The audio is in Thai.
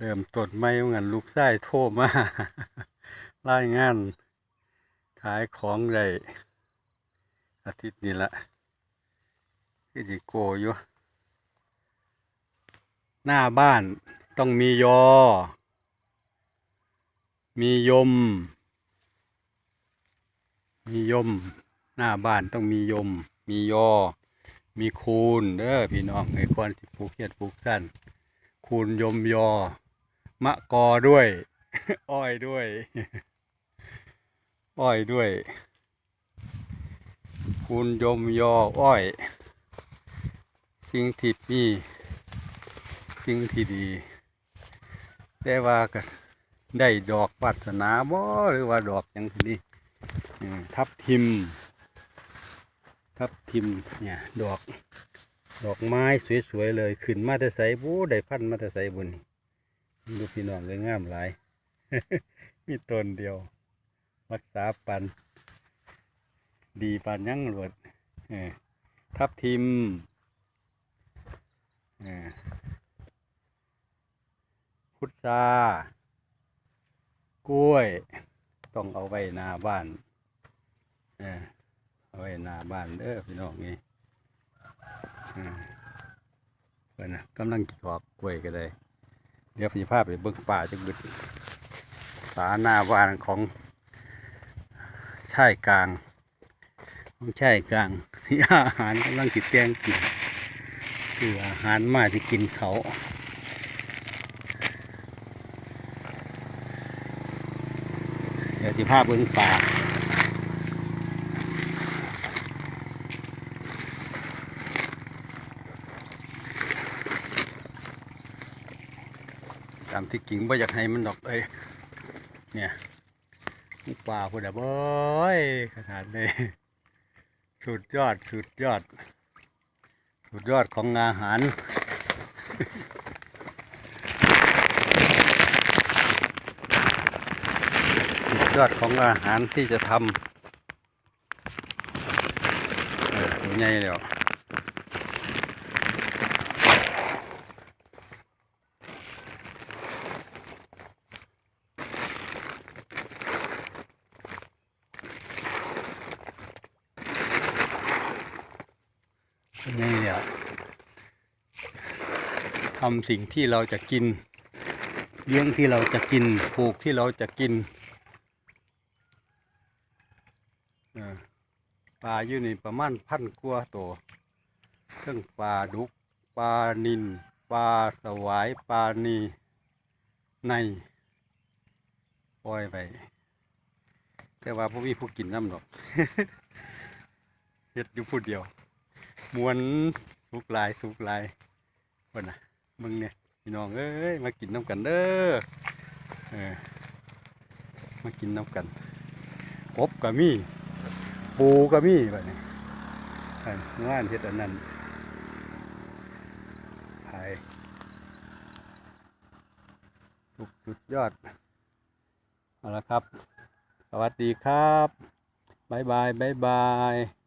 เริ่มต้นไม่เหมือนลูกไส้โทรมารายงานขายของได้อาทิตย์นี้ละคือจิโกอยู่ หน้าบ้านต้องมียอ มียม มียม หน้าบ้านต้องมียม มียอ มีคูณเด้อพี่น้องไอ้ควรที่ปลูกเขียดปลูกสั้นคูณยมยอ มะกอด้วย อ้อยด้วย อ้อยด้วยคูณยมยออ้อย สิ่งที่มีสิ่งที่ดี แต่ว่าก็ได้ดอกวัสนาบ่หรือว่าดอกอย่างนี้ทับทิม ทับทิมเนี่ยดอก ดอกไม้สวยๆเลย ขึ้นมาแต่ใสบูได้พันมาแต่ใสบุญนี่ ดูพี่น้องเลยงามหลาย มีต้นเดียว รักษาปัน ดีปันยั่งหลวดทับทิมพุทรากล้วย ต้องเอาไว้หน้าบ้าน เอาไว้หน้าบ้านเด้อพี่น้องนี่เออเพิ่นนะกำลังกินขอกกล้วยก็ได้ เดี๋ยวพี่พาไปเบิ่งป่าจักบึดป่าหน้าบ้านของชายกลาง ของชายกลางที่อาหารกำลังกินแกงกินคืออาหารมาที่กินเขาเดี๋ยวที่พาเบิ่งป่า ตามที่กิ่งบ่อยากให้มันดอกเอ้ยเนี่ยป่าพุ่นอะบ่อยขนาดนี้สุดยอดสุดยอด สุดยอดของอาหารสุดยอดของอาหารที่จะทำเออตัวใหญ่แล้ว นี่เนี่ยทำสิ่งที่เราจะกินเลี้ยงที่เราจะกินปลูกที่เราจะกินปลาอยู่ในประมาณพันกว่าตัวซึ่งปลาดุกปลานินปลาสวายปลานีในปล่อยไปแต่ว่าพวกมีผู้กินน้ำหรอกเฮ็ดอยู่ผู้เดียว มวนสุกลายสุกลายคนน่ะมึงเนี่ยพี่น้องเอ้ยมากินน้ำกันเด้อเออมากินน้ำกันกบก็มีปูก็มีแบบนี้อันงานเฮ็ดอันนั้นขายสุกสุดยอดเอาละครับ สวัสดีครับบ๊ายบายบ๊ายบาย